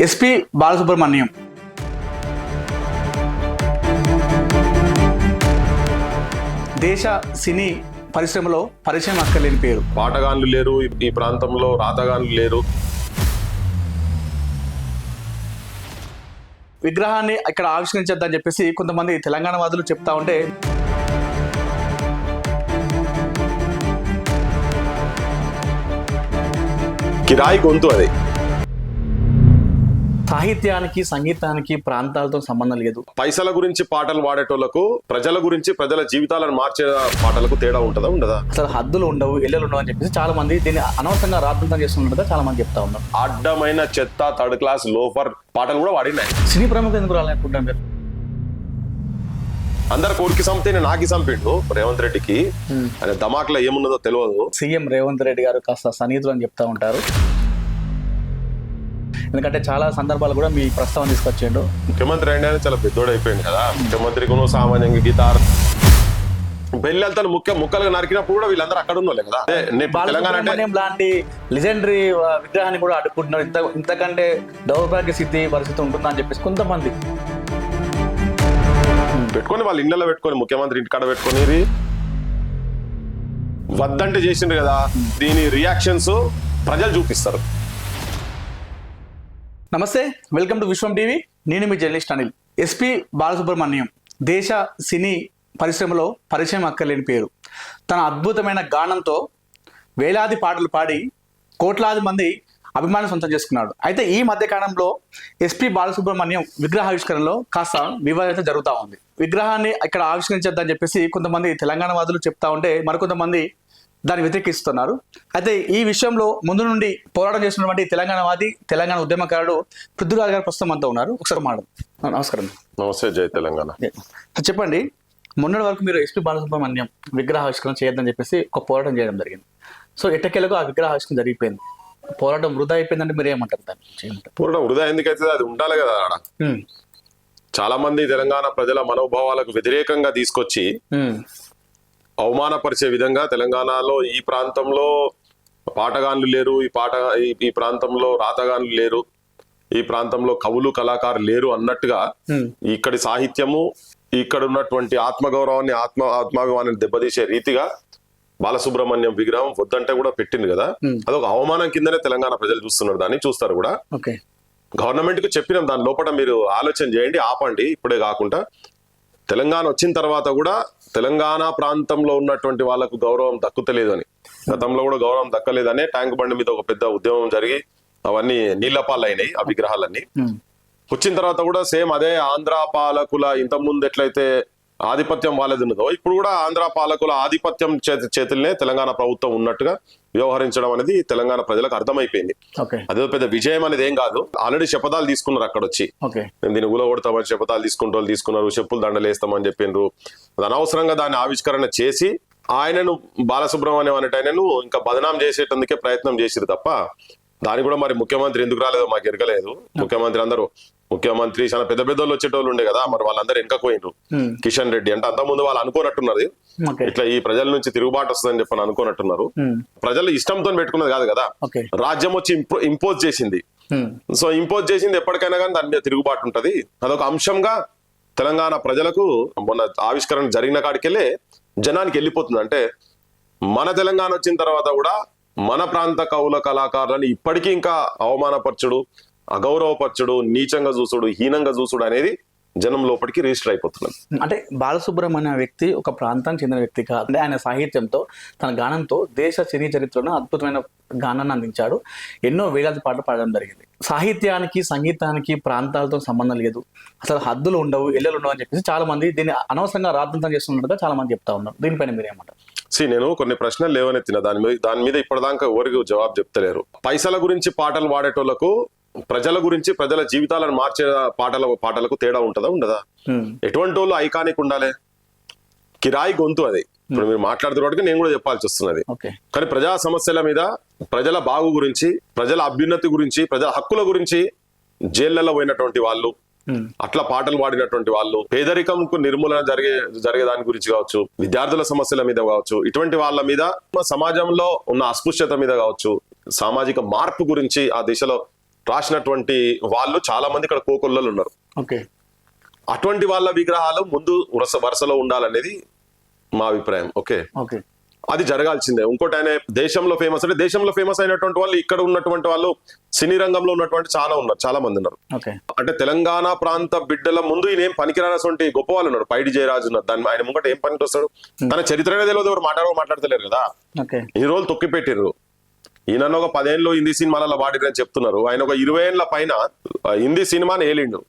SP Balasubrahmanyam. దేశ సినీ పరిశ్రమలో పరిచయం అక్కర్లేని పేరు. పాటగాన్లు లేరు ఈ- ప్రాంతంలో రాతగాన్లు లేరు. విగ్రహాన్ని ఇక్కడ ఆవిష్కరించొద్దని చెప్పేసి కొంతమంది తెలంగాణ వాదులు చెప్తా ఉంటే కిరాయి గొంతు అది. సాహిత్యానికి సంగీతానికి ప్రాంతాలతో సంబంధం లేదు. పైసల గురించి పాటలు పాడేటోళ్ళకు ప్రజల గురించి ప్రజల జీవితాలను మార్చే పాటలకు తేడా ఉంటుందా ఉండదా? అసలు హద్దులు ఉండవు ఎల్లలు ఉండవు అని చెప్పేసి చాలా మంది దీన్ని అనవసరంగా రాద్దంతం చేస్తున్నట్టుగా చాలా మంది చెప్తా ఉన్నారు. అడ్డమైన చెత్త థర్డ్ క్లాస్ లోఫర్ పాటలు కూడా వాడినాయి సినీ ప్రముఖులు ఎందుకు రాలనుకుంటాం మీరు అందరు కోరికి సంపితే నాకి సంపిండు రేవంత్ రెడ్డికి. ఆయన ధమాక్లో ఏమున్నదో తెలియదు సీఎం రేవంత్ రెడ్డి గారు కాస్త సన్నిహితులు అని చెప్తా ఉంటారు. ఎందుకంటే చాలా సందర్భాలు కూడా మీ ప్రస్తావన తీసుకొచ్చిండు. ముఖ్యమంత్రి అయినా చాలా పెద్దోడు అయిపోయింది కదా. ముఖ్యమంత్రికి సామాన్యంగా గిటార్ బెల్లెలతో ముఖ్య ముక్కలుగా నరికినప్పుడు కూడా వీళ్ళందరూ అక్కడ ఉన్నోళ్ళే కదా. తెలంగాణ లాంటి లెజెండరీ విగ్రహాన్ని కూడా అడ్డుకుంటున్నారు ఇంత ఇంతకంటే దౌర్భాగ్య స్థితి పరిస్థితి ఉంటుందా అని చెప్పేసి కొంతమంది. పెట్టుకొని వాళ్ళ ఇళ్ళలో పెట్టుకొని ముఖ్యమంత్రి ఇంటికాడ పెట్టుకొని వద్దంటే చేసిండ్రు కదా. దీని రియాక్షన్స్ ప్రజలు చూపిస్తారు. నమస్తే వెల్కమ్ టు విశ్వం టీవీ. నేను మీ జర్నలిస్ట్ అనిల్. ఎస్పి బాలసుబ్రహ్మణ్యం దేశ సినీ పరిశ్రమలో పరిచయం అక్కర్లేని పేరు. తన అద్భుతమైన గానంతో వేలాది పాటలు పాడి కోట్లాది మంది అభిమానం సొంతం చేసుకున్నాడు. అయితే ఈ మధ్య కాలంలో ఎస్పి బాలసుబ్రహ్మణ్యం విగ్రహావిష్కరణలో కాస్త వివాదం జరుగుతూ ఉంది. విగ్రహాన్ని ఇక్కడ ఆవిష్కరించద్దని చెప్పేసి కొంతమంది తెలంగాణ వాదులు చెప్తా ఉంటే మరికొంతమంది దాన్ని వ్యతిరేకిస్తున్నారు. అయితే ఈ విషయంలో ముందు నుండి పోరాటం చేసినటువంటి తెలంగాణ వాది తెలంగాణ ఉద్యమకారుడు పృథ్వీరాజ్ గారు ప్రస్తుతం అంతా ఉన్నారు. ఒకసారి మాట నమస్కారం. నమస్తే జై తెలంగాణ. చెప్పండి మొన్నటి వరకు మీరు ఎస్పి బాలసుబ్రహ్మణ్యం విగ్రహావిష్కరణ చేయొద్దని చెప్పేసి ఒక పోరాటం చేయడం జరిగింది. సో ఎట్టకేలకు ఆ విగ్రహావిష్కరణ జరిగిపోయింది. పోరాటం వృధా అయిపోయిందంటే మీరు ఏమంటారు దాన్ని పూర్ణ వృధా ఎందుకైతే అది ఉండాలి కదా ఆడ చాలా మంది తెలంగాణ ప్రజల మనోభావాలకు వ్యతిరేకంగా తీసుకొచ్చి అవమానపరిచే విధంగా తెలంగాణలో ఈ ప్రాంతంలో పాటగాన్లు లేరు ఈ పాట ఈ- ప్రాంతంలో రాతగాన్లు లేరు ఈ ప్రాంతంలో కవులు కళాకారులు లేరు అన్నట్టుగా ఇక్కడి సాహిత్యము ఇక్కడ ఉన్నటువంటి ఆత్మగౌరవాన్ని ఆత్మ ఆత్మాభిమానాన్ని దెబ్బతీసే రీతిగా బాలసుబ్రహ్మణ్యం విగ్రహం వద్దంటే కూడా పెట్టింది కదా. అదొక అవమానం కిందనే తెలంగాణ ప్రజలు చూస్తున్నారు దాన్ని చూస్తారు కూడా. ఓకే. గవర్నమెంట్కు చెప్పినాం దాని లోపల మీరు ఆలోచన చేయండి ఆపండి ఇప్పుడే కాకుండా తెలంగాణ వచ్చిన తర్వాత కూడా తెలంగాణ ప్రాంతంలో ఉన్నటువంటి వాళ్ళకు గౌరవం దక్కుతలేదు అని గతంలో కూడా గౌరవం దక్కలేదనే ట్యాంక్ బండి మీద ఒక పెద్ద ఉద్యమం జరిగి అవన్నీ నీళ్ళ పాలైనాయి ఆ విగ్రహాలన్నీ. వచ్చిన తర్వాత కూడా సేమ్ అదే ఆంధ్ర పాలకుల ఇంతకుముందు ఎట్లయితే ఆధిపత్యం వాళ్ళది ఉన్నదో ఇప్పుడు కూడా ఆంధ్ర పాలకుల ఆధిపత్యం చేతి చేతుల్నే తెలంగాణ ప్రభుత్వం ఉన్నట్టుగా వ్యవహరించడం అనేది తెలంగాణ ప్రజలకు అర్థమైపోయింది. అదే పెద్ద విజయం అనేది ఏం కాదు. ఆల్రెడీ శపథాలు తీసుకున్నారు అక్కడ వచ్చి దీన్ని ఊలగొడతామని శపథాలు తీసుకుంటూ వాళ్ళు తీసుకున్నారు చెప్పులు దండలు వేస్తామని చెప్పిండ్రు. అది అనవసరంగా దాన్ని ఆవిష్కరణ చేసి ఆయనను బాలసుబ్రహ్మణ్యం అనేట ఆయనను ఇంకా బదనాం చేసేటందుకే ప్రయత్నం చేసిరు తప్ప దాని కూడా మరి ముఖ్యమంత్రి ఎందుకు రాలేదో మాకు ఎరగలేదు. ముఖ్యమంత్రి అందరూ ముఖ్యమంత్రి చాలా పెద్ద పెద్ద వాళ్ళు వచ్చేటోళ్ళు ఉండే కదా మరి వాళ్ళందరూ వెనకపోయినరు ఉమ్, కిషన్ రెడ్డి అంటే అంతకుముందు వాళ్ళు అనుకోనట్టున్నది ఇట్లా ఈ ప్రజల నుంచి తిరుగుబాటు వస్తుందని చెప్పని అనుకోనట్టున్నారు. ప్రజలు ఇష్టంతో పెట్టుకున్నది కాదు కదా. రాజ్యం వచ్చి ఇంపో ఇంపోజ్ చేసింది. సో ఇంపోజ్ చేసింది ఎప్పటికైనా కానీ దాని మీద తిరుగుబాటు ఉంటది. అదొక అంశంగా తెలంగాణ ప్రజలకు మొన్న ఆవిష్కరణ జరిగిన కాడికెళ్ళే జనానికి వెళ్ళిపోతుంది. అంటే మన తెలంగాణ వచ్చిన తర్వాత కూడా మన ప్రాంత కవుల కళాకారులను ఇప్పటికీ ఇంకా అవమానపరచుడు అగౌరవపరచుడు నీచంగా చూసుడు హీనంగా చూసుడు అనేది జనం లోపలికి రిజిస్టర్ అయిపోతున్నది. అంటే బాలసుబ్రహ్మణ్య వ్యక్తి ఒక ప్రాంతానికి చెందిన వ్యక్తి కాదు. అంటే ఆయన సాహిత్యంతో తన గానంతో దేశ సినీ చరిత్రలో అద్భుతమైన గానాన్ని అందించాడు. ఎన్నో వేలాది పాటలు పాడడం జరిగింది. సాహిత్యానికి సంగీతానికి ప్రాంతాలతో సంబంధం లేదు. అసలు హద్దులు ఉండవు ఎల్లలు ఉండవు అని చెప్పేసి చాలా మంది దీన్ని అనవసరంగా రాద్దంతం చేస్తున్నట్టుగా చాలా మంది చెప్తా ఉన్నారు. దీనిపైన మీరు ఏమంటారు సి నేను కొన్ని ప్రశ్నలు లేవనెత్తిన. దాని మీద దాని మీద ఇప్పటిదాకా ఎవరికి జవాబు చెప్తలేరు. పైసల గురించి పాటలు పాడేటోళ్ళకు ప్రజల గురించి ప్రజల జీవితాలను మార్చే పాటల పాటలకు తేడా ఉంటుందా ఉండదా? ఎటువంటి వాళ్ళు ఐకానిక్ ఉండాలి? కిరాయి గొంతు అది. ఇప్పుడు మీరు మాట్లాడుతున్నట్టుగా నేను కూడా చెప్పాల్సి వస్తున్నది. కానీ ప్రజా సమస్యల మీద ప్రజల బాగు గురించి ప్రజల అభ్యున్నతి గురించి ప్రజల హక్కుల గురించి జైళ్ళలో పోయినటువంటి వాళ్ళు అట్లా పాటలు పాడినటువంటి వాళ్ళు పేదరికంకు నిర్మూలన జరిగే జరిగే దాని గురించి కావచ్చు విద్యార్థుల సమస్యల మీద కావచ్చు ఇటువంటి వాళ్ళ మీద సమాజంలో ఉన్న అస్పృశ్యత మీద కావచ్చు సామాజిక మార్పు గురించి ఆ దిశలో రాసినటువంటి వాళ్ళు చాలా మంది ఇక్కడ కోకొల్లలు ఉన్నారు. ఓకే. అటువంటి వాళ్ళ విగ్రహాలు ముందు వరుస వరుసలో ఉండాలనేది మా అభిప్రాయం. ఓకే? ఓకే. అది జరగాల్సిందే. ఇంకోటి ఆయన దేశంలో ఫేమస్ అంటే దేశంలో ఫేమస్ అయినటువంటి వాళ్ళు ఇక్కడ ఉన్నటువంటి వాళ్ళు సినీ రంగంలో ఉన్నటువంటి చాలా ఉన్నారు చాలా మంది ఉన్నారు. అంటే తెలంగాణ ప్రాంత బిడ్డల ముందు ఈయన ఏం పనికిరానటువంటి గొప్ప వాళ్ళు ఉన్నారు. పైడి జయరాజు ఉన్నారు. దాని ఆయన ముంగట ఏం పనికి వస్తాడు? తన చరిత్రనే తెలియదు ఎవరు. మాట్లాడో మాట్లాడతలేరు కదా? ఈ రోజులు తొక్కి పెట్టిర్రు ఈయన ఒక పదేళ్ళు హిందీ సినిమాలలో వాడిరని చెప్తున్నారు. ఆయన ఒక ఇరవై ఏళ్ళ పైన హిందీ సినిమాని ఏలిండు.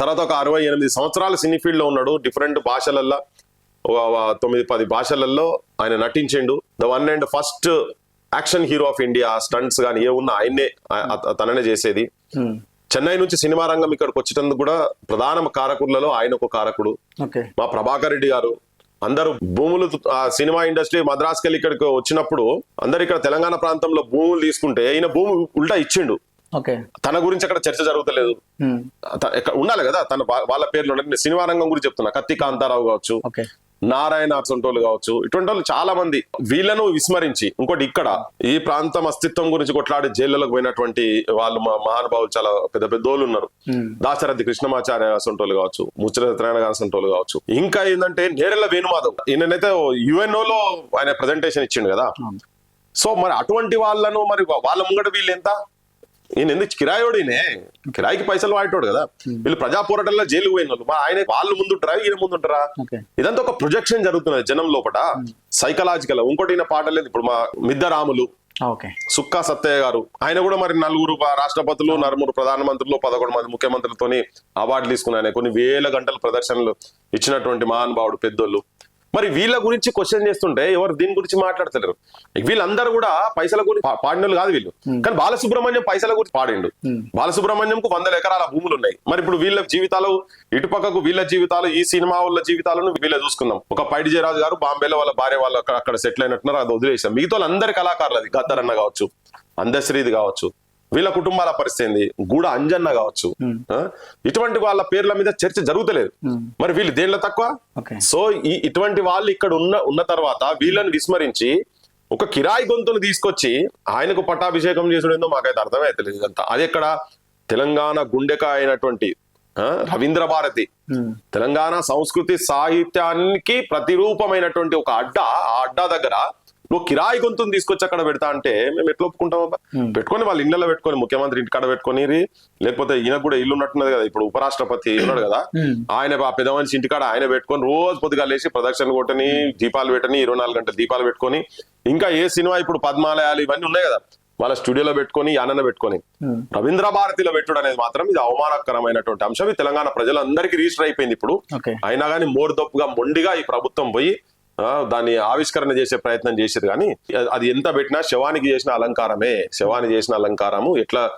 తర్వాత ఒక అరవై ఎనిమిది సంవత్సరాలు సినీ ఫీల్డ్లో ఉన్నాడు. డిఫరెంట్ భాషలల్లో తొమ్మిది పది భాషలలో ఆయన నటించిండు. The one and first action hero of India stunts కానీ ఏ ఉన్నా ఆయన్నే తననే చేసేది. చెన్నై నుంచి సినిమా రంగం ఇక్కడికి వచ్చేటందుకు కూడా ప్రధాన కారకులలో ఆయన ఒక కారకుడు మా ప్రభాకర్ రెడ్డి గారు అందరూ భూములు ఆ సినిమా ఇండస్ట్రీ మద్రాస్కి వెళ్ళి ఇక్కడికి వచ్చినప్పుడు అందరు ఇక్కడ తెలంగాణ ప్రాంతంలో భూములు తీసుకుంటే ఈయన భూమి ఉల్టా ఇచ్చిండు. ఓకే. తన గురించి అక్కడ చర్చ జరుగుతలేదు. ఉండాలి కదా తన వాళ్ళ పేర్లు సినిమా రంగం గురించి చెప్తున్నా. కత్తి కాంతారావు కావచ్చు. నారాయణ అసంటోళ్ళు కావచ్చు. ఇటువంటి వాళ్ళు చాలా మంది వీళ్ళను విస్మరించి ఇంకోటి ఇక్కడ ఈ ప్రాంతం అస్తిత్వం గురించి కొట్లాడి జైళ్ళలోకి పోయినటువంటి వాళ్ళు మా మహానుభావులు చాలా పెద్ద పెద్దోళ్ళు ఉన్నారు. దాశరథి కృష్ణమాచార్య అసంటోళ్ళు కావచ్చు ముచ్చట సత్యనారాయణ గారు అసంటోళ్ళు కావచ్చు. ఇంకా ఏంటంటే నేరెళ్ళ వేణుమాధవ్ ఈయనైతే యుఎన్ఓ లో ఆయన ప్రజెంటేషన్ ఇచ్చిండు కదా. సో మరి అటువంటి వాళ్ళను మరి వాళ్ళ ముంగట వీళ్ళు ఎంత? ఈయన ఎందుకు కిరాయోడినే? కిరాయికి పైసలు వాడేటోడు కదా. వీళ్ళు ప్రజా పోరాటంలో జైలుకు పోయిన వాళ్ళు. ఆయన వాళ్ళు ముందుంటారా ఈయన ముందుంటారా ఇదంతా ఒక ప్రొజెక్షన్ జరుగుతున్నది జనం లోపట. సైకలాజికల్ ఇంకోటి ఈయన పాట లేదు ఇప్పుడు మా మిద్దరాములు. సుక్కా సత్తయ్య గారు. ఆయన కూడా మరి నలుగురు రాష్ట్రపతులు నలుగురు ప్రధానమంత్రులు పదకొండు మంది ముఖ్యమంత్రులతోని అవార్డులు తీసుకుని ఆయన కొన్ని వేల గంటల ప్రదర్శనలు ఇచ్చినటువంటి మహానుభావుడు పెద్దోళ్ళు. మరి వీళ్ళ గురించి క్వశ్చన్ చేస్తుంటే ఎవరు దీని గురించి మాట్లాడతలేరు. వీళ్ళందరూ కూడా పైసల గురించి పాడినోళ్ళు కాదు వీళ్ళు. కానీ బాలసుబ్రహ్మణ్యం పైసల గురించి పాడిండు. బాలసుబ్రహ్మణ్యంకు వందల ఎకరాల భూములు ఉన్నాయి. మరి ఇప్పుడు వీళ్ళ జీవితాలు ఇటుపక్కకు వీళ్ళ జీవితాలు ఈ సినిమా వాళ్ళ జీవితాలను వీళ్ళ చూసుకుందాం. ఒక పైడి జయరాజు గారు బాంబేలో వాళ్ళ భార్య వాళ్ళు అక్కడ సెటిల్ అయినట్టున్నారు అది వదిలేసాం మిగతా వాళ్ళందరి కళాకారులు అది. గద్దర్ అన్న కావచ్చు అందశ్రీది కావచ్చు వీళ్ళ కుటుంబాల పరిస్థితి ఏంది? గూడ అంజన్న కావచ్చు? ఇటువంటి వాళ్ళ పేర్ల మీద చర్చ జరుగుతలేదు. మరి వీళ్ళు దేంట్లో తక్కువ? సో ఈ ఇటువంటి వాళ్ళు ఇక్కడ ఉన్న ఉన్న తర్వాత వీళ్ళని విస్మరించి ఒక కిరాయి గొంతును తీసుకొచ్చి ఆయనకు పట్టాభిషేకం చేసుడేందో మాకైతే అర్థమే తెలియదు ఇదంతా. అది ఎక్కడ? తెలంగాణ గుండెకాయ అయినటువంటి రవీంద్ర భారతి. తెలంగాణ సంస్కృతి సాహిత్యానికి ప్రతిరూపమైనటువంటి ఒక అడ్డ ఆ అడ్డా దగ్గర నువ్వు కిరాయి గొంతుని తీసుకొచ్చి అక్కడ పెడతా అంటే మేము ఎట్లా ఒప్పుకుంటాం అబ్బా. పెట్టుకొని వాళ్ళ ఇళ్ళలో పెట్టుకొని ముఖ్యమంత్రి ఇంటికాడ పెట్టుకొని లేకపోతే ఈయన కూడా ఇల్లు ఉన్నట్టున్నది కదా ఇప్పుడు ఉపరాష్ట్రపతి ఉన్నాడు కదా. ఆయన ఆ పెద్ద మనిషి ఇంటికాడ ఆయన పెట్టుకొని రోజు పొద్దుగా లేచి ప్రదక్షిణ కొట్టని దీపాలు పెట్టని ఇరవై నాలుగు గంటల దీపాలు పెట్టుకొని ఇంకా ఏ సినిమా ఇప్పుడు పద్మాలయాలు ఇవన్నీ ఉన్నాయి కదా వాళ్ళ స్టూడియోలో పెట్టుకొని యానన్న పెట్టుకొని. రవీంద్ర భారతిలో పెట్టుడు అనేది మాత్రం ఇది అవమానకరమైనటువంటి అంశం ఇది తెలంగాణ ప్రజలందరికీ రిజిస్టర్ అయిపోయింది ఇప్పుడు అయినా కానీ మోరుదప్పుగా మొండిగా ఈ ప్రభుత్వం పోయి దాన్ని ఆవిష్కరణ చేసే ప్రయత్నం చేసేది కానీ అది ఎంత పెట్టినా శవానికి చేసిన అలంకారమే. శవానికి చేసిన అలంకారము ఎట్లా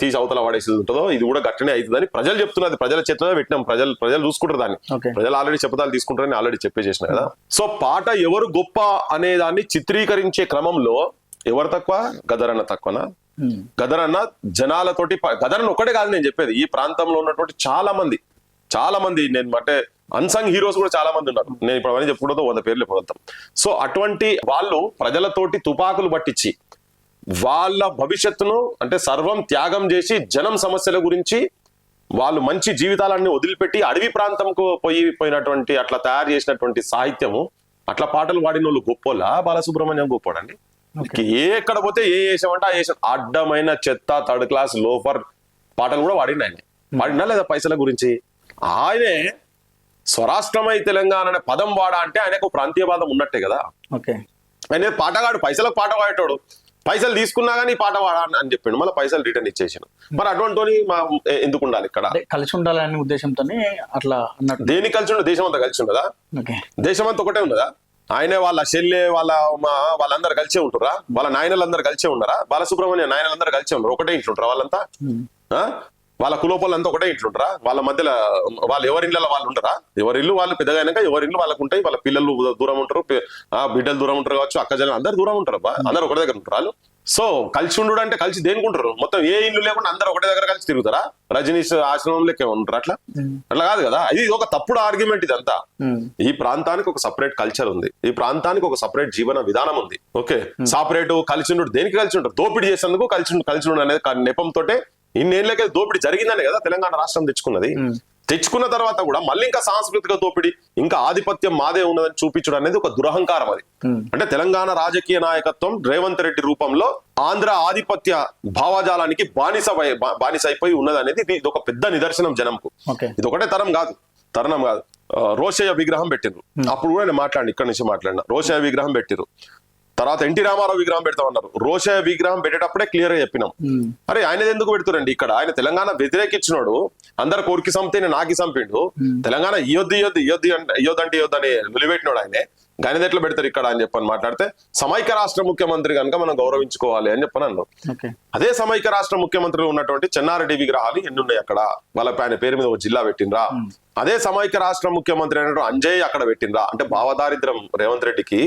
తీసి అవతల పడేసేది ఉంటుందో ఇది కూడా గట్టనే అవుతుందని ప్రజలు చెప్తున్నది. ప్రజల చేతిలో పెట్టినాం. ప్రజలు ప్రజలు చూసుకుంటారు దాన్ని. ప్రజలు ఆల్రెడీ చెప్పదాలు తీసుకుంటారని ఆల్రెడీ చెప్పేసేసిన కదా. సో పాట ఎవరు గొప్ప అనే దాన్ని చిత్రీకరించే క్రమంలో ఎవరు తక్కువ? గదరన్న తక్కువనా? ఉమ్. గదరన్న జనాలతోటి గదరన్న ఒకటే కాదు నేను చెప్పేది. ఈ ప్రాంతంలో ఉన్నటువంటి చాలా మంది చాలా మంది నేను అంటే అన్సంగ్ హీరోస్ కూడా చాలా మంది ఉన్నారు. నేను ఇప్పుడు అవన్నీ చెప్పుకుంటూ వంద పేర్లు చెప్పగలుగుతాం. సో అటువంటి వాళ్ళు ప్రజలతోటి తుపాకులు పట్టించి వాళ్ళ భవిష్యత్తును అంటే సర్వం త్యాగం చేసి జనం సమస్యల గురించి వాళ్ళు మంచి జీవితాలన్నీ వదిలిపెట్టి అడవి ప్రాంతంకు పోయి పోయినటువంటి అట్లా తయారు చేసినటువంటి సాహిత్యము అట్లా పాటలు పాడిన వాళ్ళు గొప్పోలా? బాలసుబ్రహ్మణ్యం గొప్పోడండి. ఏ ఎక్కడ పోతే ఏ వేసామంటే ఆ వేసాం అడ్డమైన చెత్త థర్డ్ క్లాస్ లోఫర్ పాటలు కూడా వాడిన ఆయన వాడినా లేదా పైసల గురించి? ఆయనే స్వరాష్ట్రమై తెలంగాణ అనే పదం వాడా అంటే ఆయనకు ప్రాంతీయవాదం ఉన్నట్టే కదా. ఓకే. ఆయన పాటగాడు పైసలకు పాట పాడేటోడు. పైసలు తీసుకున్నా కానీ పాట వాడా అని చెప్పిండు. మళ్ళీ పైసలు రిటర్న్ ఇచ్చేసాను. మరి అటువంటి మా ఎందుకు ఉండాలి ఇక్కడ? కలిసి ఉండాలనే ఉద్దేశంతోనే అట్లా అన్నట్టు. దేని కలిసి ఉండదు దేశం అంతా కలిసి ఉండదా? దేశం అంతా ఒకటే ఉన్నదా? ఆయనే వాళ్ళ చెల్లె వాళ్ళ మా వాళ్ళందరూ కలిసే ఉంటురా వాళ్ళ నాయనలందరూ కలిసే ఉన్నారా? బాలసుబ్రహ్మణ్య నాయనలందరూ కలిసే ఉన్నారు. ఒకటే ఇంట్లో ఉంటారా వాళ్ళంతా? వాళ్ళ కులోపలంతా ఒకటే ఇంట్లో ఉంటారా వాళ్ళ మధ్యలో వాళ్ళు ఎవరి ఇళ్ళలో వాళ్ళు ఉంటారా? ఎవరి ఇల్లు వాళ్ళు పెద్దగా అయినాక ఎవరి ఇల్లు వాళ్ళకు ఉంటాయి. వాళ్ళ పిల్లలు దూరం ఉంటారు. ఆ బిడ్డలు దూరం ఉంటారు కావచ్చు అక్క జనం అందరు దూరం ఉంటారు అందరు ఒకటే దగ్గర ఉంటారు వాళ్ళు? సో కలిసి ఉండు అంటే కలిసి దేనికుంటారు మొత్తం ఏ ఇల్లు లేకుండా అందరూ ఒకటే దగ్గర కలిసి తిరుగుతారా? రజనీష్ ఆశ్రమం లెక్క ఉంటారు అట్లా? అట్లా కాదు కదా. ఇది ఒక తప్పుడు ఆర్గ్యుమెంట్ ఇదంతా. ఈ ప్రాంతానికి ఒక సపరేట్ కల్చర్ ఉంది. ఈ ప్రాంతానికి ఒక సపరేట్ జీవన విధానం ఉంది. ఓకే? సపరేట్ కలిసి ఉండు దేనికి కలిసి ఉంటారు? దోపిడీ చేసేందుకు కలిసి కలిసి ఉండు అనేది నెపంతోటే ఇన్నేళ్ళకే దోపిడీ జరిగిందనే కదా తెలంగాణ రాష్ట్రం తెచ్చుకున్నది. తెచ్చుకున్న తర్వాత కూడా మళ్ళీ ఇంకా సాంస్కృతిక దోపిడీ ఇంకా ఆధిపత్యం మాదే ఉన్నదని చూపించడం అనేది ఒక దురహంకారం అది. అంటే తెలంగాణ రాజకీయ నాయకత్వం రేవంత్ రెడ్డి రూపంలో ఆంధ్ర ఆధిపత్య భావజాలానికి బానిస బానిస అయిపోయి ఉన్నది అనేది ఇది ఒక పెద్ద నిదర్శనం జనంకు. ఇది ఒకటే తరం కాదు తరుణం కాదు. రోషయ్య విగ్రహం పెట్టిండ్రు అప్పుడు కూడా నేను మాట్లాడి ఇక్కడ నుంచి మాట్లాడిన. రోషయ్య విగ్రహం పెట్టిర్రు. తర్వాత ఎన్టీ రామారావు విగ్రహం పెడతామన్నారు. రోషయ్య విగ్రహం పెట్టేటప్పుడే క్లియర్గా చెప్పినాం. అరే ఆయన ఎందుకు పెడుతురండి ఇక్కడ? ఆయన తెలంగాణ వ్యతిరేకించినోడు. అందరు కోరికి సంపితే నాకి సంపిండు తెలంగాణ ఇయ్యొద్దు ఇయ్యొద్దు అంటే ఇయ్యొద్దు అంటే ఇయ్యొద్దు అని నిలబెట్టినోడు ఆయనే. ఆయన ఎట్లా పెడతారు ఇక్కడ అని చెప్పని మాట్లాడితే సమైక్య రాష్ట్ర ముఖ్యమంత్రి కనుక మనం గౌరవించుకోవాలి అని చెప్పని అన్నాం అదే సమైక్య రాష్ట్ర ముఖ్యమంత్రులు ఉన్నటువంటి చెన్నారెడ్డి విగ్రహాలు ఎన్ని ఉన్నాయి అక్కడ? వాళ్ళ ఆయన పేరు మీద ఒక జిల్లా పెట్టినరా అదే సమైక్య రాష్ట్ర ముఖ్యమంత్రి అయినటువంటి అంజయ్ అక్కడ పెట్టినరా అంటే భావదారిద్ర్యం రేవంత్ రెడ్డికి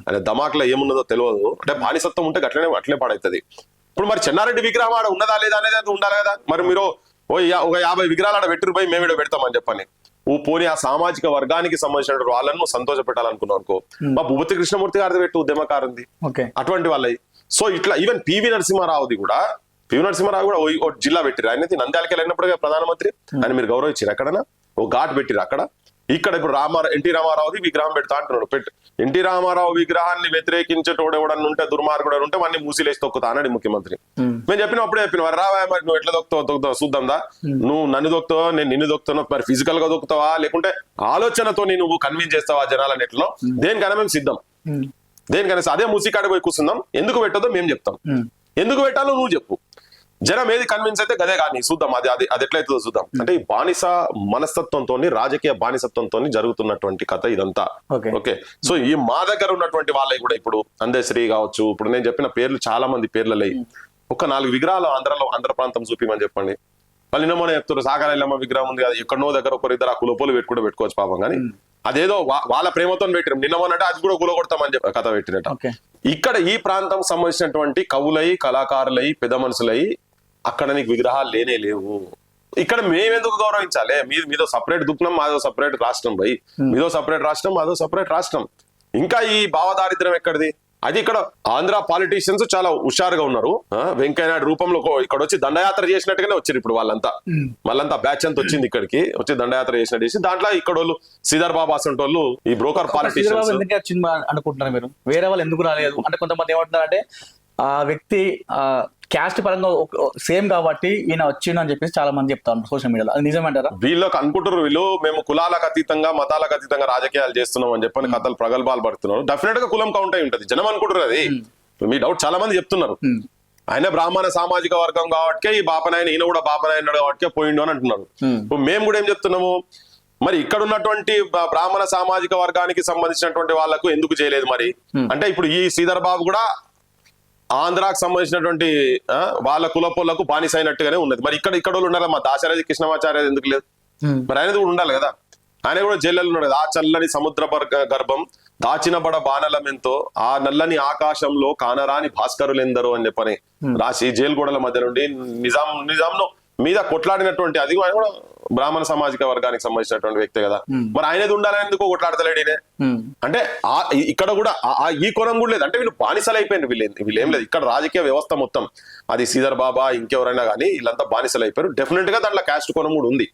ఆయన దమాక్లో ఏమున్నదో తెలియదు. అంటే బానిసత్వం ఉంటే అట్లనే అట్లే పాడవుతుంది ఇప్పుడు మరి చెన్నారెడ్డి విగ్రహం ఆడ ఉన్నదా లేదా అనేది ఉండాలి కదా? మరి మీరు ఓ ఒక యాభై విగ్రహాలు ఆడ పెట్టిరు పోయి మేము పెడతామని చెప్పని. ఓ పోనీ ఆ సామాజిక వర్గానికి సంబంధించిన వాళ్ళను సంతోష పెట్టాలనుకున్నావు అనుకో మా భూపతి కృష్ణమూర్తి గారిది పెట్టు ఉద్యమకారుంది. ఓకే. అటువంటి వాళ్ళవి సో ఇట్లా ఈవెన్ పివి నరసింహారావుది కూడా పివి నరసింహారావు కూడా ఓ- ఓ జిల్లా పెట్టిరు ఆయన నంద్యాలకి వెళ్ళినప్పుడు ప్రధానమంత్రి. ఆయన మీరు గౌరవించారు ఎక్కడనా? ఓ ఘాట్ పెట్టిరు అక్కడ. ఇక్కడ ఇప్పుడు రామారావు ఎన్టీ రామారావుది విగ్రహం పెడతా అంటున్నాడు. పెట్టు. ఎన్టీ రామారావు విగ్రహాన్ని వ్యతిరేకించేటోడు ఎవడన్నా ఉంటే దుర్మార్గుడు ఉంటే వాడిని మూసిలేసి తొక్కుతా అన్నాడు ఈ ముఖ్యమంత్రి. మేము చెప్పిన అప్పుడే చెప్పిన మరి రావా మరి నువ్వు ఎట్లా దొక్కుతావు దొక్కుతావు చూద్దాందా నువ్వు నన్ను దొక్కుతావా నేను నిన్ను దొక్కుతాను మరి ఫిజికల్గా దొక్కుతావా లేకుంటే ఆలోచనతో నువ్వు కన్విన్స్ చేస్తావా జనాలని ఎట్లా దేనికైనా మేము సిద్ధం. దేనికైనా అదే మూసికాడికి పోయి కూర్చుందాం. ఎందుకు పెట్టదో మేము చెప్తాం. ఎందుకు పెట్టాలో నువ్వు చెప్పు. జనం ఏది కన్విన్స్ అయితే గదే కానీ చూద్దాం. అది అది అది ఎట్లయితుందో చూద్దాం. అంటే ఈ బానిస మనస్తత్వంతో రాజకీయ బానిసత్వంతో జరుగుతున్నటువంటి కథ ఇదంతా. ఓకే. సో ఈ మా దగ్గర ఉన్నటువంటి వాళ్ళవి కూడా ఇప్పుడు అందశ్రీ కావచ్చు ఇప్పుడు నేను చెప్పిన పేర్లు చాలా మంది పేర్లలో ఒక నాలుగు విగ్రహాలు ఆంధ్రలో ఆంధ్ర ప్రాంతం చూపిమని చెప్పండి. వాళ్ళు నిన్న మొన్న చెప్తారు సాగర విగ్రహం ఉంది అది ఎక్కడనో దగ్గర ఒకరిద్దరు ఆ కులపోలు పెట్టి కూడా పెట్టుకోవచ్చు పాపం కానీ. అదేదో వా- వాళ్ళ ప్రేమతో పెట్టిన నిన్న మొన్నట అది కూడా కులగొడతామని చెప్పి కథ పెట్టినట్ట ఇక్కడ ఈ ప్రాంతం సంబంధించినటువంటి కవులై కళాకారులై పెద్ద మనుషులై అక్కడ నీకు విగ్రహాలు లేనే లేవు. ఇక్కడ మేమెందుకు గౌరవించాలి? మీ మీదో సపరేట్ దుఃఖం మాదో సపరేట్ రాష్ట్రం పోయి మీదో సపరేట్ రాష్ట్రం మాదో సపరేట్ రాష్ట్రం. ఇంకా ఈ భావదారిద్ర్యం ఎక్కడిది? అది ఇక్కడ ఆంధ్ర పాలిటీషియన్స్ చాలా హుషారుగా ఉన్నారు. వెంకయ్యనాయుడు రూపంలో ఇక్కడ వచ్చి దండయాత్ర చేసినట్టుగానే వచ్చారు ఇప్పుడు వాళ్ళంతా. వాళ్ళంతా బ్యాచ్ అంతా వచ్చింది ఇక్కడికి. వచ్చి దండయాత్ర చేసినట్టు చేసి దాంట్లో ఇక్కడ వాళ్ళు శ్రీధర్ బాబా అసంటి వాళ్ళు ఈ బ్రోకర్ పాలిటీషియన్స్ అనుకుంటున్నారు మీరు? వేరే వాళ్ళు ఎందుకు రాలేదు? అంటే కొంతమంది ఏమంటున్నారు అంటే ఆ వ్యక్తి క్యాస్ట్ పరంగా సేమ్ కాబట్టి ఈయన వచ్చిండు అని చెప్పేసి చాలా మంది చెప్తారు సోషల్ మీడియాలో. అది నిజమంటారా? వీళ్ళకి అనుకుంటారు వీళ్ళు మేము కులాలకు అతీతంగా మతాలకు అతీతంగా రాజకీయాలు చేస్తున్నాం అని చెప్పని కథలు ప్రగల్భాలు పడుతున్నారు. డెఫినెట్గా కులం కౌంట్ అయి ఉంటది. జనం అనుకుంటారు అది. మీ డౌట్ చాలా మంది చెప్తున్నారు. ఆయన బ్రాహ్మణ సామాజిక వర్గం కాబట్టి ఈ బాపనాయన ఈయన కూడా బాపనాయన కాబట్టి పోయిండు అని అంటున్నారు. ఇప్పుడు మేము కూడా ఏం చెప్తున్నాము? మరి ఇక్కడ ఉన్నటువంటి బ్రాహ్మణ సామాజిక వర్గానికి సంబంధించినటువంటి వాళ్ళకు ఎందుకు చేయలేదు మరి? అంటే ఇప్పుడు ఈ శ్రీధర్ బాబు కూడా ఆంధ్రాకు సంబంధించినటువంటి వాళ్ళ కులపోళ్ళకు బానిస అయినట్టుగానే ఉన్నది. మరి ఇక్కడ ఇక్కడ వాళ్ళు ఉన్నారు? మా దాశరథి కృష్ణమాచార్య ఎందుకు లేదు. మరి ఆయనది కూడా ఉండాలి కదా. ఆయన కూడా జైల్లో ఉన్నాడు. ఆ చల్లని సముద్ర గర్భం దాచినబడ బాణలమెంతో ఆ నల్లని ఆకాశంలో కానరాని భాస్కరులెందరో అని చెప్పని రాసి జైలు గోడల మధ్య నుండి నిజాం నిజాంను మీద కొట్లాడినటువంటి అది ఆయన కూడా బ్రాహ్మణ సామాజిక వర్గానికి సంబంధించినటువంటి వ్యక్తి కదా. మరి ఆయనది ఉండాలని ఎందుకు కొట్లాడతలేడు ఈయన? అంటే ఇక్కడ కూడా ఈ కోణం కూడా లేదు. అంటే వీళ్ళు బానిసలు అయిపోయారు వీళ్ళు వీళ్ళు లేదు. ఇక్కడ రాజకీయ వ్యవస్థ మొత్తం. అది శ్రీధర్ బాబా ఇంకెవరైనా కానీ వీళ్ళంతా బానిసలు అయిపోయారు డెఫినెట్గా దాంట్లో క్యాస్ట్ కోణం కూడా ఉంది.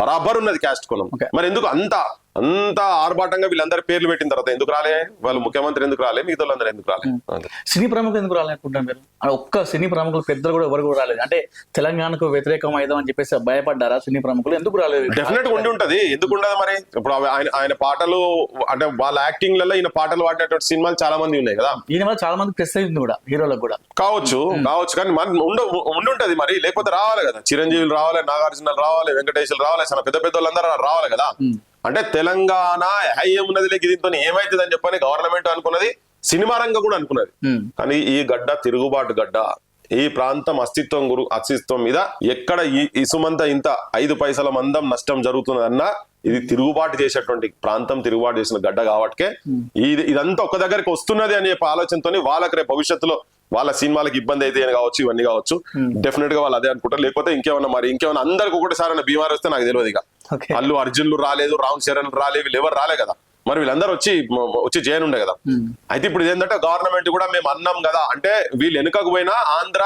బరాబర్ ఉన్నది క్యాస్ట్ కోణం. మరి ఎందుకు అంత అంత ఆర్భాటంగా వీళ్ళందరి పేర్లు పెట్టిన తర్వాత ఎందుకు రాలే? వాళ్ళు ముఖ్యమంత్రి ఎందుకు రాలే? మిగతా వాళ్ళందరూ ఎందుకు రాలే. సినీ ప్రముఖులు ఎందుకు మీరు? ఆ ఒక్క సినీ ప్రముఖులు పెద్దలు కూడా ఎవరు కూడా రాలేదు. అంటే తెలంగాణకు వ్యతిరేకం అయిదాం అని చెప్పేసి భయపడ్డారా సినీ ప్రముఖులు? ఎందుకు రాలేదు? డెఫినెట్గా ఉండి ఉంటది. ఎందుకు ఉండదు మరి? ఇప్పుడు ఆయన ఆయన పాటలు అంటే వాళ్ళ యాక్టింగ్లలో ఈయన పాటలు పాడినటువంటి సినిమాలు చాలా మంది ఉన్నాయి కదా. ఈయన వల్ల చాలా మంది ప్రెస్ అయింది కూడా హీరోలకు కూడా. కావచ్చు కావచ్చు. కానీ మన ఉండ ఉండి ఉంటది మరి. లేకపోతే రావాలి కదా. చిరంజీవులు రావాలి నాగార్జున రావాలి వెంకటేశ్వరు రావాలి చాలా పెద్ద పెద్ద వాళ్ళందరూ రావాలి కదా. అంటే తెలంగాణ హై ఏమున్నది లేక దీంతో ఏమైతుంది అని చెప్పని గవర్నమెంట్ అనుకున్నది సినిమా రంగం కూడా అనుకున్నది. కానీ ఈ గడ్డ తిరుగుబాటు గడ్డ ఈ ప్రాంతం అస్తిత్వం గురు అస్తిత్వం మీద ఎక్కడ ఈ ఇసుమంత ఇంత ఐదు పైసల మందం నష్టం జరుగుతున్నదన్నా ఇది తిరుగుబాటు చేసేటువంటి ప్రాంతం తిరుగుబాటు చేసిన గడ్డ కాబట్టికే ఇది ఇదంతా ఒక దగ్గరికి వస్తున్నది అనే ఆలోచనతో వాళ్ళకి రేపు భవిష్యత్తులో వాళ్ళ సినిమాలకు ఇబ్బంది అయితే అని కావచ్చు ఇవన్నీ కావచ్చు. డెఫినెట్గా వాళ్ళు అదే అనుకుంటారు. లేకపోతే ఇంకేమన్నా మరి ఇంకేమన్నా అందరికి ఒకటిసారి బీమార్ వస్తే నాకు తెలియదు ఇక. అల్లు అర్జున్లు రాలేదు రామ్ చరణ్ రాలేదు వీళ్ళు ఎవరు రాలే కదా. మరి వీళ్ళందరూ వచ్చి వచ్చి చేయనుండే కదా. అయితే ఇప్పుడు ఏంటంటే గవర్నమెంట్ కూడా మేము అన్నాం కదా. అంటే వీళ్ళు వెనుకకు పోయినా ఆంధ్ర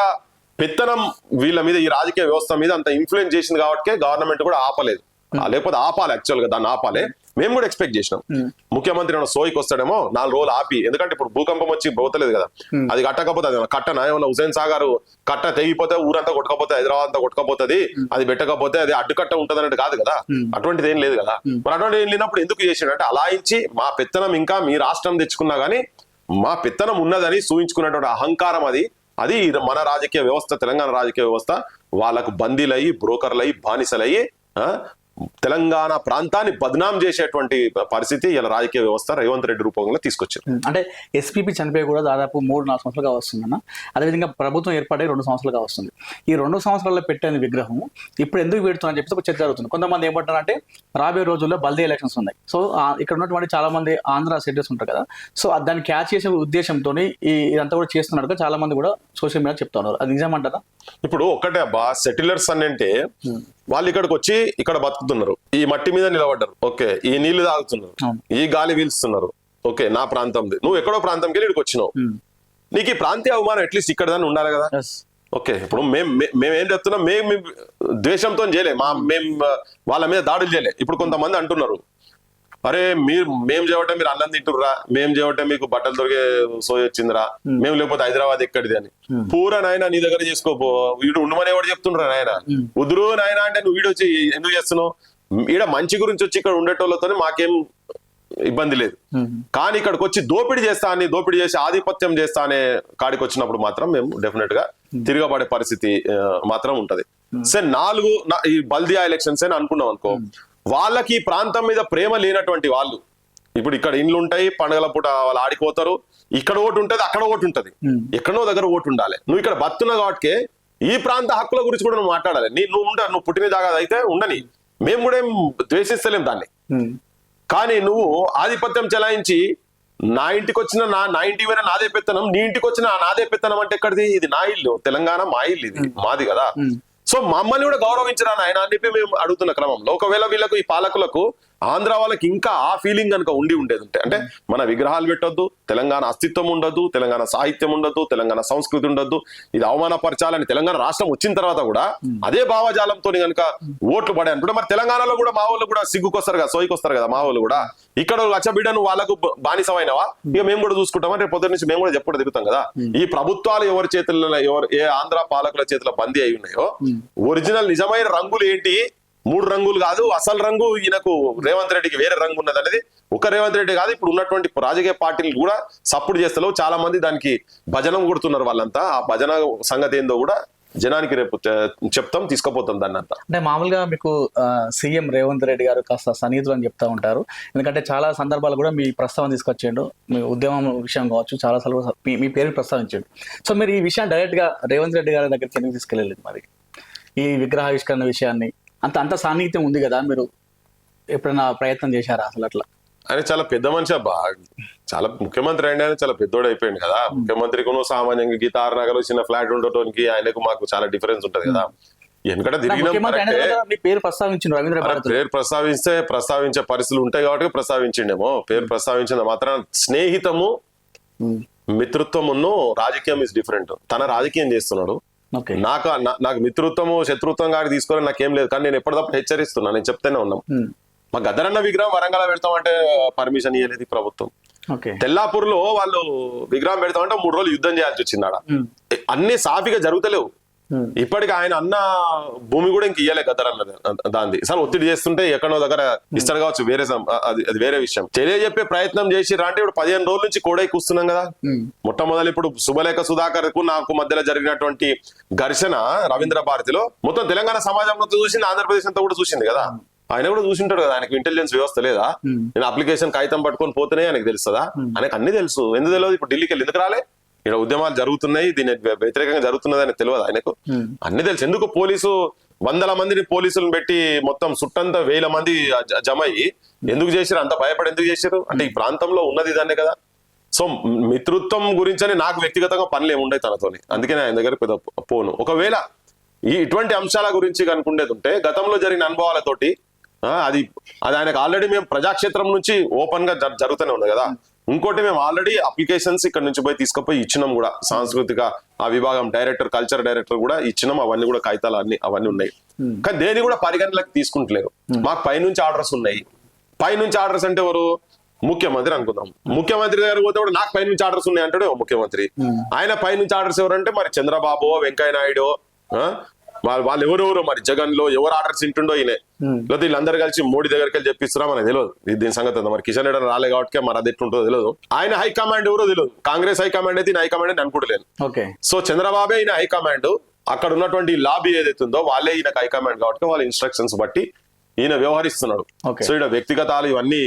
పెత్తనం వీళ్ళ మీద ఈ రాజకీయ వ్యవస్థ మీద అంత ఇన్ఫ్లుయెన్స్ చేసింది కాబట్టి గవర్నమెంట్ కూడా ఆపలేదు. లేకపోతే ఆపాలి యాక్చువల్గా దాన్ని ఆపాలి. మేము కూడా ఎక్స్పెక్ట్ చేసినాం. ముఖ్యమంత్రి ఏమైనా సోయికి వస్తాడేమో నాలుగు రోజులు ఆపి ఎందుకంటే ఇప్పుడు భూకంపం వచ్చి పోతలేదు కదా. అది కట్టకపోతే అది కట్టన ఏమన్నా హుసేన్ సాగర్ కట్ట తెగిపోతే ఊరంతా కొట్టుకపోతే హైదరాబాద్ అంతా కొట్టుకపోతుంది అది పెట్టకపోతే అది అడ్డుకట్ట ఉంటది అన్నట్టు కాదు. కదా అటువంటిది ఏం లేదు కదా. మరి అటువంటి ఏం లేనప్పుడు ఎందుకు చేసిండంటే అలా ఇచ్చి మా పెత్తనం ఇంకా మీ రాష్ట్రం తెచ్చుకున్నా గానీ మా పెత్తనం ఉన్నదని సూచించుకున్నటువంటి అహంకారం అది. అది మన రాజకీయ వ్యవస్థ తెలంగాణ రాజకీయ వ్యవస్థ వాళ్ళకు బందీలయ్యి బ్రోకర్లయ్యి బానిసలయ్యి ఆ, తెలంగాణ ప్రాంతాన్ని బద్నాం చేసేటువంటి పరిస్థితి ఇలా రాజకీయ వ్యవస్థ రేవంత్ రెడ్డి రూపంలో తీసుకొచ్చారు అంటే ఎస్పీపీ చనిపోయి కూడా దాదాపు మూడు నాలుగు సంవత్సరాలుగా వస్తుందన్న అదేవిధంగా ప్రభుత్వం ఏర్పడే రెండు సంవత్సరాలుగా వస్తుంది. ఈ రెండు సంవత్సరాల్లో పెట్టిన విగ్రహం ఇప్పుడు ఎందుకు పెడుతున్నా చెప్పేసి ఒక చర్చ జరుగుతుంది. కొంతమంది ఏమంటారంటే రాబోయే రోజుల్లో బల్దీ ఎలక్షన్స్ ఉన్నాయి. సో ఇక్కడ ఉన్నటువంటి చాలా మంది ఆంధ్ర సెటిల్స్ ఉంటారు కదా. సో దాన్ని క్యాచ్ చేసే ఉద్దేశంతో ఈ ఇదంతా కూడా చేస్తున్నట్టుగా చాలా మంది కూడా సోషల్ మీడియా చెప్తున్నారు అది నిజమంటారా? ఇప్పుడు ఒక్కటే అబ్బా సెటిలర్స్ అని అంటే వాళ్ళు ఇక్కడికి వచ్చి ఇక్కడ బతుకుతున్నారు. ఈ మట్టి మీద నిలబడ్డారు. ఓకే ఈ నీళ్ళు తాగుతున్నారు. ఈ గాలి పీల్స్తున్నారు ఓకే నా ప్రాంతంది. నువ్వు ఎక్కడో ప్రాంతంకి వెళ్ళి ఇక్కడికి వచ్చినావు. నీకు ఈ ప్రాంతీయ అవమానం అట్లీస్ట్ ఇక్కడ దాన్ని ఉండాలి కదా? ఓకే ఇప్పుడు మేము మేము ఏం చెప్తున్నాం మేము ద్వేషంతో చేయలే. మా మేము వాళ్ళ మీద దాడులు చేయలే. ఇప్పుడు కొంతమంది అంటున్నారు. అరే మీరు మేము చేయటం మీరు అన్నం తింటుర్రా మేము చేయటం మీకు బట్టలు దొరికే సోయి వచ్చిందిరా మేము లేకపోతే హైదరాబాద్ ఎక్కడిది అని. పూరా నాయన నీ దగ్గర చేసుకోపో వీడు ఉండమని ఎవడు చెప్తుండ్రా నాయన? ఉదురు నాయన అంటే నువ్వు వీడు వచ్చి ఎందుకు చేస్తున్నావు? ఈడ మంచి గురించి వచ్చి ఇక్కడ ఉండేటోళ్ళతో మాకేం ఇబ్బంది లేదు. కానీ ఇక్కడికి వచ్చి దోపిడీ చేస్తా అని దోపిడీ చేసి ఆధిపత్యం చేస్తా అనే కాడికి వచ్చినప్పుడు మాత్రం మేము డెఫినెట్గా తిరగబడే పరిస్థితి మాత్రం ఉంటది. సరే నాలుగు ఈ బల్దియా ఎలక్షన్స్ అని అనుకున్నాం అనుకో వాళ్ళకి ఈ ప్రాంతం మీద ప్రేమ లేనటువంటి వాళ్ళు. ఇప్పుడు ఇక్కడ ఇండ్లు ఉంటాయి పండగల పూట వాళ్ళు ఆడిపోతారు ఇక్కడ ఓటు ఉంటది అక్కడ ఓటు ఉంటది. ఎక్కడో దగ్గర ఓటు ఉండాలి. నువ్వు ఇక్కడ బతున్నా కాబట్టి ఈ ప్రాంత హక్కుల గురించి కూడా నువ్వు మాట్లాడాలి. నీ నువ్వు ఉండ నువ్వు పుట్టిన జాగా అయితే ఉండని. మేము కూడా ఏం ద్వేషిస్తలేం దాన్ని. కానీ నువ్వు ఆధిపత్యం చెలాయించి నా ఇంటికి వచ్చిన నా నా ఇంటికి పోయిన నాదే పెత్తనం నీ ఇంటికి వచ్చిన నాదే పెత్తనం అంటే ఎక్కడిది? ఇది నా ఇల్లు. తెలంగాణ మా ఇల్లు ఇది. మాది కదా. సో మమ్మల్ని కూడా గౌరవించరాని ఆయన అని చెప్పి మేము అడుగుతున్న క్రమంలో. ఒకవేళ వీళ్ళకు ఈ పాలకులకు ఆంధ్ర వాళ్ళకి ఇంకా ఆ ఫీలింగ్ కనుక ఉండి ఉండేది ఉంటే అంటే మన విగ్రహాలు పెట్టొద్దు తెలంగాణ అస్తిత్వం ఉండదు తెలంగాణ సాహిత్యం ఉండదు తెలంగాణ సంస్కృతి ఉండదు ఇది అవమానపరచాలని తెలంగాణ రాష్ట్రం వచ్చిన తర్వాత కూడా అదే భావజాలంతో కనుక ఓట్లు పడే అనుకుంటే మరి తెలంగాణలో కూడా మా వాళ్ళు కూడా సిగ్గుకొస్తారు కదా సోయికి వస్తారు కదా మా వాళ్ళు కూడా. ఇక్కడ లచ్చబిడ్డను వాళ్ళకు బానిసమైనవా? ఇక మేము కూడా చూసుకుంటాం అంటే పొద్దున్న నుంచి మేము కూడా చెప్పుడు తిరుగుతాం కదా. ఈ ప్రభుత్వాలు ఎవరి చేతుల్లో ఎవరు ఏ ఆంధ్ర పాలకుల చేతిలో బందీ అయి ఉన్నాయో ఒరిజినల్ నిజమైన రంగులు ఏంటి? మూడు రంగులు కాదు అసలు రంగు ఈయనకు రేవంత్ రెడ్డికి వేరే రంగు ఉన్నది అనేది ఒక రేవంత్ రెడ్డి కాదు ఇప్పుడు ఉన్నటువంటి రాజకీయ పార్టీలు కూడా సపోర్ట్ చేస్తారు చాలా మంది దానికి భజనం కొడుతున్నారు వాళ్ళంతా. ఆ భజన సంగతి ఏందో కూడా జనానికి రేపు చె- చెప్తాం తీసుకుపోతాం దాన్ని అంతా. అంటే మామూలుగా మీకు సీఎం రేవంత్ రెడ్డి గారు కాస్త సన్నిహితులు అని చెప్తా ఉంటారు. ఎందుకంటే చాలా సందర్భాలు కూడా మీ ప్రస్తావన తీసుకొచ్చాడు. మీ ఉద్యమం విషయం కావచ్చు చాలా సార్లు మీ పేరు ప్రస్తావించాడు. సో మీరు ఈ విషయం డైరెక్ట్గా రేవంత్ రెడ్డి గారి దగ్గరికి ఎందుకు తీసుకెళ్ళలేదు మరి? ఈ విగ్రహావిష్కరణ విషయాన్ని అంత అంత సాన్నిహిత్యం ఉంది కదా మీరు ఎప్పుడైనా ప్రయత్నం చేశారా అసలు అట్లా? ఆయన చాలా పెద్ద మనిషి అబ్బా. చాలా ముఖ్యమంత్రి అయిన ఆయన చాలా పెద్దోడు అయిపోయింది కదా. ముఖ్యమంత్రికును సామాన్యంగా గీతార్ నగర్ చిన్న ఫ్లాట్ ఉండటానికి ఆయనకు మాకు చాలా డిఫరెన్స్ ఉంటది కదా. ఎందుకంటే తిరిగినాం పేరు ప్రస్తావించిండు రవీంద్ర అరే భారత్. పేరు ప్రస్తావిస్తే ప్రస్తావించే పరిస్థితులు ఉంటాయి కాబట్టి ప్రస్తావించిండేమో. పేరు ప్రస్తావించిన మాత్రం స్నేహితము మిత్రత్వమును రాజకీయం ఇస్ డిఫరెంట్ తన రాజకీయం చేస్తున్నాడు. నాకు నాకు మిత్రత్వము శత్రుత్వం కాడికి తీసుకోవాలని నాకేం లేదు. కానీ నేను ఎప్పటికప్పుడు హెచ్చరిస్తున్నా నేను చెప్తూనే ఉన్నాం. మా గద్దరన్న విగ్రహం వరంగల్ పెడతామంటే పర్మిషన్ ఇవ్వలేదు ప్రభుత్వం. తెల్లాపూర్లో వాళ్ళు విగ్రహం పెడతామంటే మూడు రోజులు యుద్ధం చేయాల్సి వచ్చింది ఆడ. అన్ని సాఫీగా జరుగుతలేవు. ఇప్పటికి ఆయన అన్న భూమి కూడా ఇంక ఇయ్యలే గద్దరన్న దాంది. సార్ ఒత్తిడి చేస్తుంటే ఎక్కడో దగ్గర ఇస్తాడు కావచ్చు వేరే అది అది వేరే విషయం. తెలియజెప్పే ప్రయత్నం చేసి అంటే ఇప్పుడు పదిహేను రోజుల నుంచి కోడై కూస్తున్నాం కదా. మొట్టమొదలు ఇప్పుడు శుభలేఖ సుధాకర్కు నాకు మధ్యలో జరిగినటువంటి ఘర్షణ రవీంద్ర భారతిలో మొత్తం తెలంగాణ సమాజం మొత్తం చూసింది ఆంధ్రప్రదేశ్ అంతా కూడా చూసింది కదా. ఆయన కూడా చూసింటాడు కదా ఆయనకు ఇంటెలిజెన్స్ వ్యవస్థ లేదా? నేను అప్లికేషన్ కాగితం పట్టుకొని పోతేనే ఆయనకు తెలుస్తుందా? ఆయనకు అన్ని తెలుసు. ఎందుకు తెలియదు? ఇప్పుడు ఢిల్లీకి వెళ్ళి ఎందుకు రాలే? ఇక్కడ ఉద్యమాలు జరుగుతున్నాయి దీని వ్యతిరేకంగా జరుగుతున్నది అని తెలియదు ఆయనకు? అన్ని తెలుసు. ఎందుకు పోలీసు వందల మందిని పోలీసులను పెట్టి మొత్తం సుట్టంతా వేల మంది జమ అయ్యి ఎందుకు చేశారు? అంత భయపడి ఎందుకు చేశారు? అంటే ఈ ప్రాంతంలో ఉన్నది దాన్నే కదా. సో మిత్రుత్వం గురించని నాకు వ్యక్తిగతంగా పనులు ఏముండయి తనతోని. అందుకనే ఆయన దగ్గర పెద్ద పోను. ఒకవేళ ఈ ఇటువంటి అంశాల గురించి కనుకుండేది ఉంటే గతంలో జరిగిన అనుభవాలతోటి అది అది ఆయనకు ఆల్రెడీ మేము ప్రజాక్షేత్రం నుంచి ఓపెన్గా జరు- జరుగుతూనే ఉంది కదా. ఇంకోటి మేము ఆల్రెడీ అప్లికేషన్స్ ఇక్కడ నుంచి పోయి తీసుకుపోయి ఇచ్చినాం కూడా. సాంస్కృతిక ఆ విభాగం డైరెక్టర్ కల్చర్ డైరెక్టర్ కూడా ఇచ్చినాం. అవన్నీ కూడా కాగితాలు అన్ని అవన్నీ ఉన్నాయి. కానీ దేని కూడా పరిగణలోకి తీసుకుంటలేరు. మాకు పైనుంచి ఆర్డర్స్ ఉన్నాయి. పైనుంచి ఆర్డర్స్ అంటే ఎవరు? ముఖ్యమంత్రి అనుకుందాం. ముఖ్యమంత్రి దగ్గర పోతే కూడా నాకు పైనుంచి ఆర్డర్స్ ఉన్నాయి అంటాడు ముఖ్యమంత్రి. ఆయన పైనుంచి ఆర్డర్స్ ఎవరంటే మరి చంద్రబాబు వెంకయ్య నాయుడు? వాళ్ళు వాళ్ళు ఎవరెవరో మరి? జగన్లో ఎవరు ఆర్డర్స్ తింటుండో ఈయన. లేకపోతే వీళ్ళందరూ కలిసి మోడీ దగ్గరికి వెళ్ళి చెప్పిస్తారా మనకు తెలియదు. దీని సంగతి అంతా. మరి? కిషన్ రెడ్డి రాలే కాబట్టి మరి అది ఎట్లుంటుందో తెలియదు. ఆయన హైకమాండ్ ఎవరో తెలియదు. కాంగ్రెస్ హైకమాండ్ అయితే ఈయన హైకమాండ్ అని అనుకుంటలేను ఓకే. సో చంద్రబాబే ఈయన హైకమాండ్ అక్కడ ఉన్నటువంటి లాబీ ఏదైతే ఉందో వాళ్ళే ఈయన హైకమాండ్ కాబట్టి వాళ్ళ ఇన్స్ట్రక్షన్స్ బట్టి ఈయన వ్యవహరిస్తున్నాడు. సో ఈయన వ్యక్తిగతాలు ఇవన్నీ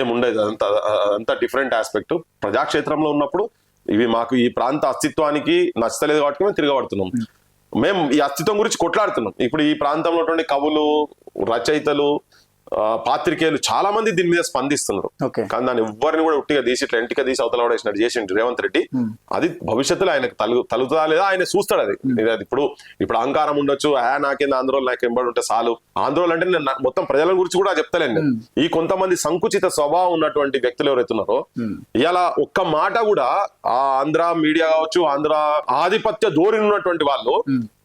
ఏముండదు. అదంతా అదంతా డిఫరెంట్ ఆస్పెక్ట్ ప్రజాక్షేత్రంలో ఉన్నప్పుడు ఇవి మాకు ఈ ప్రాంత అస్తిత్వానికి నచ్చలేదు కాబట్టి మేము తిరగబడుతున్నాం. మేము ఈ అస్తిత్వం గురించి కొట్లాడుతున్నాం. ఇప్పుడు ఈ ప్రాంతంలో ఉన్నటువంటి కవులు రచయితలు పాత్రికేయులు చాలా మంది దీని మీద స్పందిస్తున్నారు. కానీ దాన్ని ఎవరిని కూడా ఉట్టిగా తీసి ఇట్లా ఇంటికి తీసి అవతల పడేసినట్టు చేసిండు రేవంత్ రెడ్డి. అది భవిష్యత్తులో ఆయనకు తలు తలుగుతుందా లేదా ఆయన చూస్తాడు అది. ఇది అది ఇప్పుడు ఇప్పుడు అహంకారం ఉండొచ్చు ఆ నాకేంది ఆంధ్రోలు నాకు ఎంబడి ఉంటే చాలు. ఆంధ్రోలు అంటే నేను మొత్తం ప్రజల గురించి కూడా చెప్తలేను నేను. ఈ కొంతమంది సంకుచిత స్వభావం ఉన్నటువంటి వ్యక్తులు ఎవరైతే ఉన్నారో ఇలా ఒక్క మాట కూడా ఆ ఆంధ్ర మీడియా కావచ్చు ఆంధ్ర ఆధిపత్య ధోరణి ఉన్నటువంటి వాళ్ళు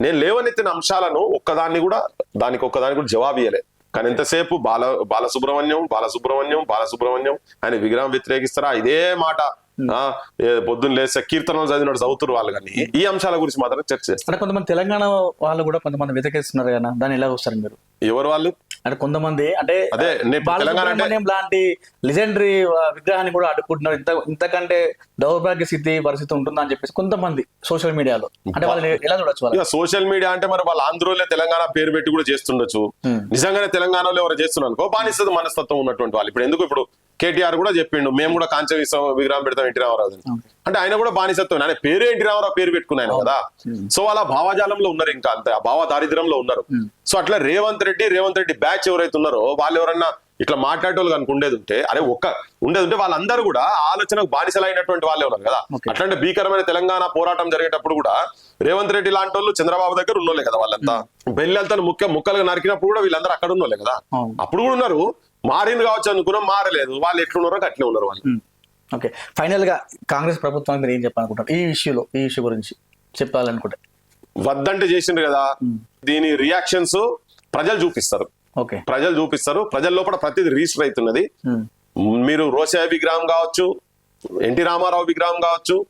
నేను లేవనెత్తిన అంశాలను ఒక్కదాన్ని కూడా దానికి ఒక్కదానికి కూడా జవాబు ఇయ్యలే. కానీ ఎంతసేపు? బాల బాలసుబ్రహ్మణ్యం బాలసుబ్రహ్మణ్యం బాలసుబ్రహ్మణ్యం ఆయన విగ్రహం వ్యతిరేకిస్తారా? ఇదే మాట. పొద్దున్న లేస్తే కీర్తనలు చదివినట్టు చదువుతున్నారు వాళ్ళు కానీ. ఈ అంశాల గురించి మాత్రం చర్చ చేస్తారు కొంతమంది తెలంగాణ వాళ్ళు కూడా కొంతమంది వ్యతిరేకిస్తున్నారు కదా దాన్ని ఎలా చూస్తారు మీరు? ఎవరు వాళ్ళు? అంటే కొంతమంది అంటే అదే, తెలంగాణ బాలసుబ్రహ్మణ్యం లాంటి లెజెండరీ విగ్రహాన్ని కూడా అడ్డుకుంటున్నారు. ఇంత ఇంతకంటే దౌర్భాగ్య స్థితి పరిస్థితి ఉంటుందని చెప్పేసి కొంతమంది సోషల్ మీడియాలో అంటే వాళ్ళని ఎలా చూడొచ్చు వాళ్ళు సోషల్ మీడియా అంటే మరి వాళ్ళ ఆంధ్రోలే తెలంగాణ పేరు పెట్టి కూడా చేస్తుండొచ్చు. నిజంగానే తెలంగాణలో ఎవరు చేస్తున్నారు? అనుకో బానిస మనస్తత్వం ఉన్నటువంటి వాళ్ళు. ఇప్పుడు ఎందుకు ఇప్పుడు కేటీఆర్ కూడా చెప్పిండు మేము కూడా కాంచ విగ్రహం పెడతాం ఎన్టీ రామారావు. అంటే ఆయన కూడా బానిసత్వం. ఆయన పేరు ఎన్టీ రామారావు? పేరు పెట్టుకున్నాను కదా. సో వాళ్ళ భావజాలంలో ఉన్నారు ఇంకా అంతే. ఆ భావ దారిద్ర్యంలో ఉన్నారు. సో అట్లా రేవంత్ రెడ్డి రేవంత్ రెడ్డి బ్యాచ్ ఎవరైతే ఉన్నారో వాళ్ళు ఎవరన్నా ఇట్లా మాట్లాడేటోళ్ళు కనుక ఉండేది ఉంటే అరే ఒక్క ఉండేది ఉంటే వాళ్ళందరూ కూడా ఆలోచనకు బానిసలైనటువంటి వాళ్ళే ఉన్నారు కదా. అట్లాంటి భీకరమైన తెలంగాణ పోరాటం జరిగేటప్పుడు కూడా రేవంత్ రెడ్డి లాంటి వాళ్ళు చంద్రబాబు దగ్గర ఉన్నోళ్ళే కదా వాళ్ళంతా. బెల్లెలతో ముక్క ముక్కలుగా నరికినప్పుడు కూడా వీళ్ళందరూ అక్కడ ఉన్నోళ్ళే కదా. అప్పుడు కూడా ఉన్నారు. మారింది కావచ్చు అనుకున్నాం మారలేదు. వాళ్ళు ఎట్లున్నారో అట్లే ఉన్నారు వాళ్ళు. ఓకే. ఫైనల్గా కాంగ్రెస్ ప్రభుత్వానికి మీరు ఏం చెప్పాలనుకుంటారు ఈ ఇష్యూలో ఈ ఇష్యూ గురించి చెప్పాలనుకుంటే. వద్దంటే చేసిండ్రు కదా. దీని రియాక్షన్స్ ప్రజలు చూపిస్తారు. ఓకే. ప్రజలు చూపిస్తారు. ప్రజల లోపల ప్రతిదీ రిజిస్టర్ అవుతున్నది. మీరు రోషయ్య విగ్రహం కావచ్చు ఎన్టీ రామారావు విగ్రహం కావచ్చు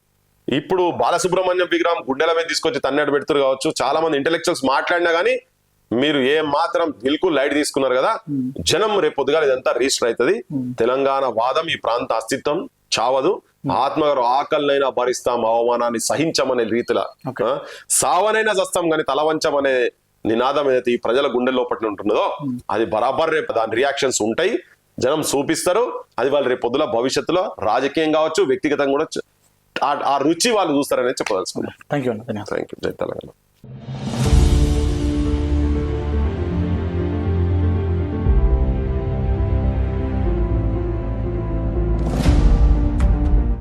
ఇప్పుడు బాలసుబ్రహ్మణ్యం విగ్రహం గుండెల మీద తీసుకొచ్చి తన్నెడు పెడుతురు కావచ్చు. చాలా మంది ఇంటెలెక్చువల్స్ మాట్లాడినా గానీ మీరు ఏ మాత్రం బిల్కుల్ లైట్ తీసుకున్నారు కదా జనం రేపు పొద్దుగా ఇదంతా రిజిస్టర్ అవుతుంది. తెలంగాణ వాదం ఈ ప్రాంత అస్తిత్వం చావదు. ఆత్మగారు ఆకలినైనా భరిస్తాం అవమానాన్ని సహించమనే రీతిలో. సావనైనా చస్తాం కానీ తలవంచమనే నినాదం ఏదైతే ఈ ప్రజల గుండె లోపల ఉంటున్నదో అది బరాబర్ రేపు దాని రియాక్షన్స్ ఉంటాయి. జనం చూపిస్తారు. అది వాళ్ళు రేపు పొద్దుల భవిష్యత్తులో రాజకీయం కావచ్చు వ్యక్తిగతంగా కూడా ఆ- ఆ రుచి వాళ్ళు చూస్తారనేది చెప్పదలుచుకున్నాం. థ్యాంక్ యూ థ్యాంక్ యూ జై తెలంగాణ.